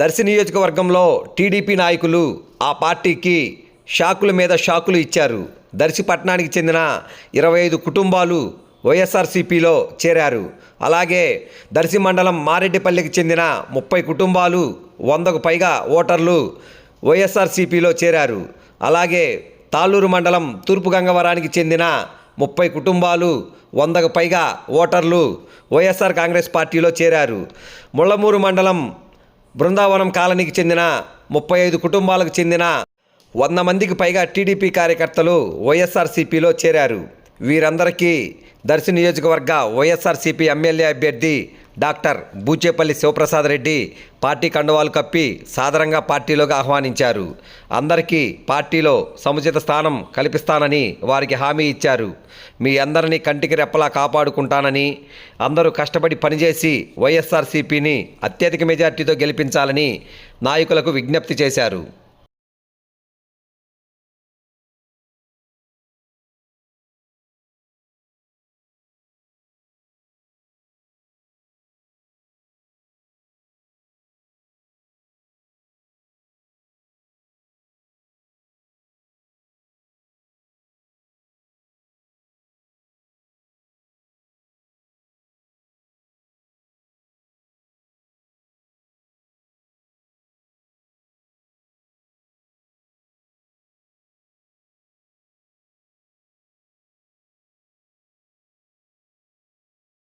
దర్శి నియోజకవర్గంలో టీడీపీ నాయకులు ఆ పార్టీకి షాకుల మీద షాకులు ఇచ్చారు. దర్శి పట్టణానికి చెందిన ఇరవై ఐదు కుటుంబాలు వైఎస్ఆర్సీపీలో చేరారు. అలాగే దర్శి మండలం మారెడ్డిపల్లికి చెందిన ముప్పై కుటుంబాలు వందకు పైగా ఓటర్లు వైఎస్ఆర్సీపీలో చేరారు. అలాగే తాళ్ళూరు మండలం తూర్పు గంగవరానికి చెందిన ముప్పై కుటుంబాలు వందకు పైగా ఓటర్లు వైఎస్ఆర్ కాంగ్రెస్ పార్టీలో చేరారు. ముళ్ళమూరు మండలం బృందావనం కాలనీకి చెందిన ముప్పై ఐదు కుటుంబాలకు చెందిన వంద మందికి పైగా టీడీపీ కార్యకర్తలు వైఎస్ఆర్సీపీలో చేరారు. వీరందరికీ దర్శి నియోజకవర్గ వైఎస్ఆర్సీపీ ఎమ్మెల్యే అభ్యర్థి డాక్టర్ బూచేపల్లి శివప్రసాద్ రెడ్డి పార్టీ కండువాలు కప్పి సాదరంగా పార్టీలోకి ఆహ్వానించారు. అందరికీ పార్టీలో సముచిత స్థానం కల్పిస్తానని వారికి హామీ ఇచ్చారు. మీ అందరినీ కంటికి రెప్పలా కాపాడుకుంటానని అందరూ కష్టపడి పనిచేసి వైఎస్ఆర్సీపీని అత్యధిక మెజార్టీతో గెలిపించాలని నాయకులకు విజ్ఞప్తి చేశారు.